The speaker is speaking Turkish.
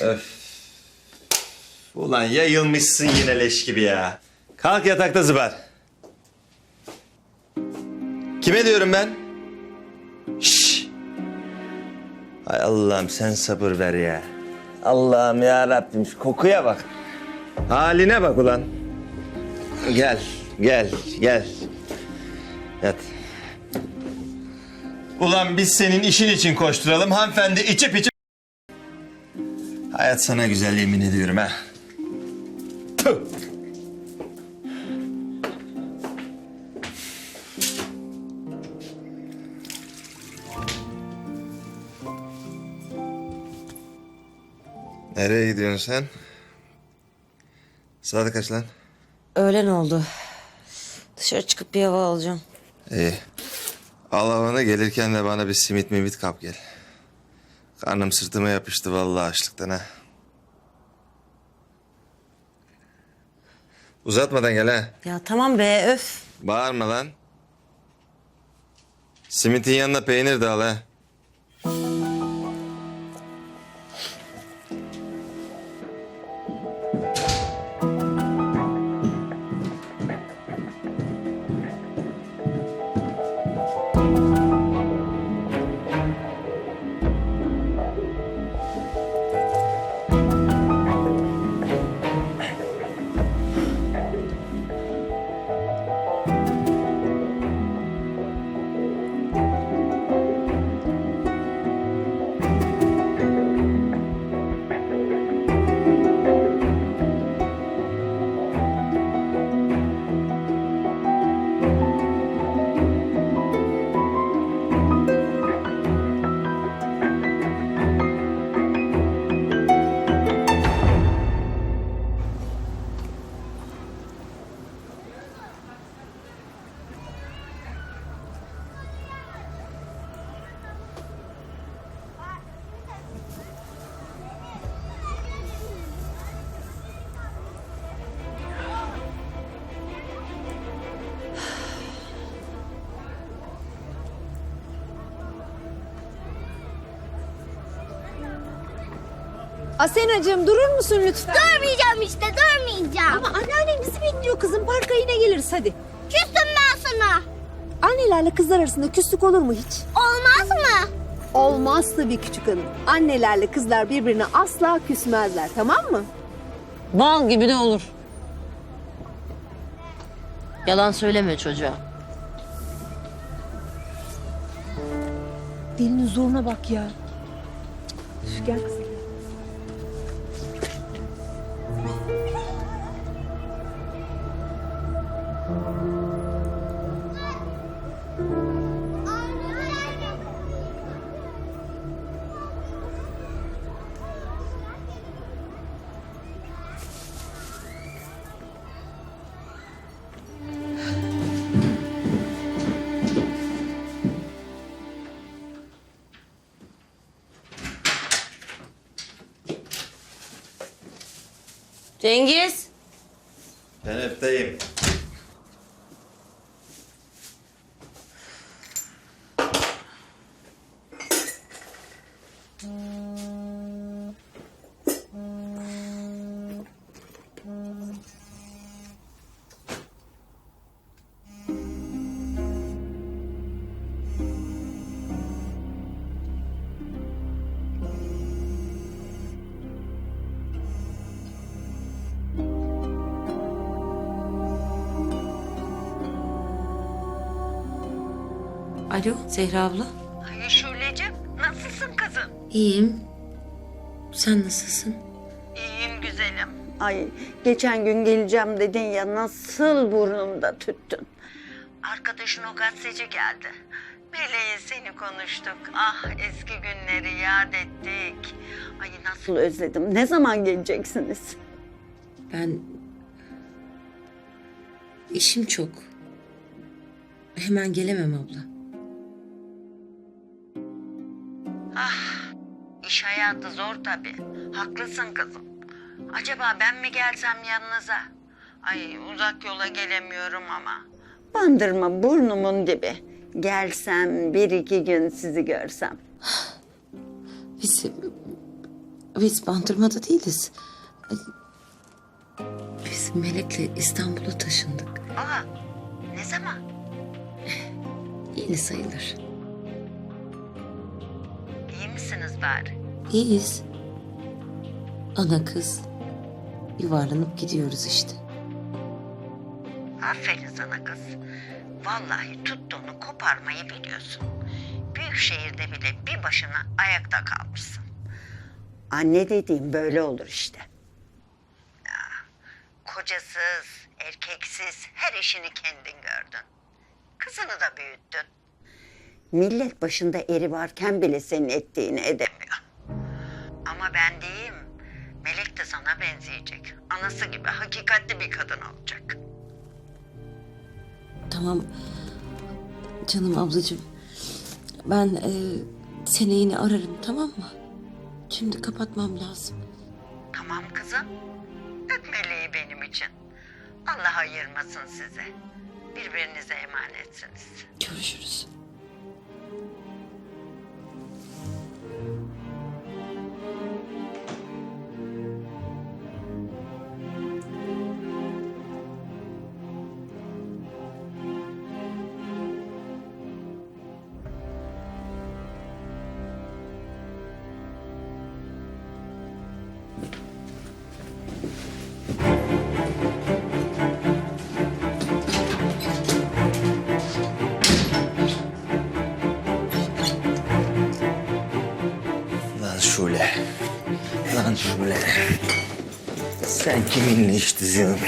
Öf. Ulan yayılmışsın yine leş gibi ya. Kalk yatakta zıbar. Kime diyorum ben? Şşş. Hay Allah'ım sen sabır ver ya. Allah'ım ya Rabbim şu kokuya bak. Haline bak ulan. Gel, gel, gel. Yat. Ulan biz senin işin için koşturalım. Hanımefendi içip içip... Hayat sana güzel yemin ediyorum ha. Tüh. Nereye gidiyorsun sen? Saat kaç lan? Öğlen oldu. Dışarı çıkıp bir hava alacağım. İyi. Al havanı gelirken de bana bir simit mimit kap gel. Karnım sırtıma yapıştı vallahi açlıktan ha. Uzatmadan gel ha. Ya tamam be öf. Bağırma lan. Simitin yanına peynir de al ha. Bye. Asenacığım durur musun lütfen? Durmayacağım işte durmayacağım. Ama anneannem bizi bekliyor kızım. Parka yine geliriz hadi. Küstüm ben sana. Annelerle kızlar arasında küslük olur mu hiç? Olmaz mı? Olmaz tabii küçük hanım. Annelerle kızlar birbirine asla küsmezler tamam mı? Bal gibi de olur. Yalan söyleme çocuğa. Dilinin zoruna bak ya. Şu gel kızım. Cengiz. Tenefteyim. Alo Zehra abla. Ay Şule'cim nasılsın kızım? İyiyim. Sen nasılsın? İyiyim güzelim. Ay geçen gün geleceğim dedin ya nasıl burnumda tüttün. Arkadaşın o gazeteci geldi. Meleği seni konuştuk. Ah eski günleri yad ettik. Ay nasıl özledim. Ne zaman geleceksiniz? Ben... işim çok. Hemen gelemem abla. Hayatı zor tabii. Haklısın kızım. Acaba ben mi gelsem yanınıza? Ay uzak yola gelemiyorum ama. Bandırma burnumun dibi. Gelsem bir iki gün sizi görsem. Biz Biz bandırmada değiliz. Biz Melek'le İstanbul'a taşındık. Aa, ne zaman? Yeni sayılır. İyi misiniz bari? İyiyiz. Ana kız. Yuvarlanıp gidiyoruz işte. Aferin sana kız. Vallahi tuttuğunu koparmayı biliyorsun. Büyük şehirde bile bir başına ayakta kalmışsın. Anne dediğim böyle olur işte. Ya, kocasız, erkeksiz her işini kendin gördün. Kızını da büyüttün. Millet başında eri varken bile senin ettiğini edemiyor. Ama ben diyeyim, Melek de sana benzeyecek. Anası gibi hakikatli bir kadın olacak. Tamam. Canım ablacığım. Ben e, seni yine ararım tamam mı? Şimdi kapatmam lazım. Tamam kızım. Öp meleği benim için. Allah ayırmasın size. Birbirinize emanetsiniz. Görüşürüz. Şule. Sen kiminle iş düzüyorsun?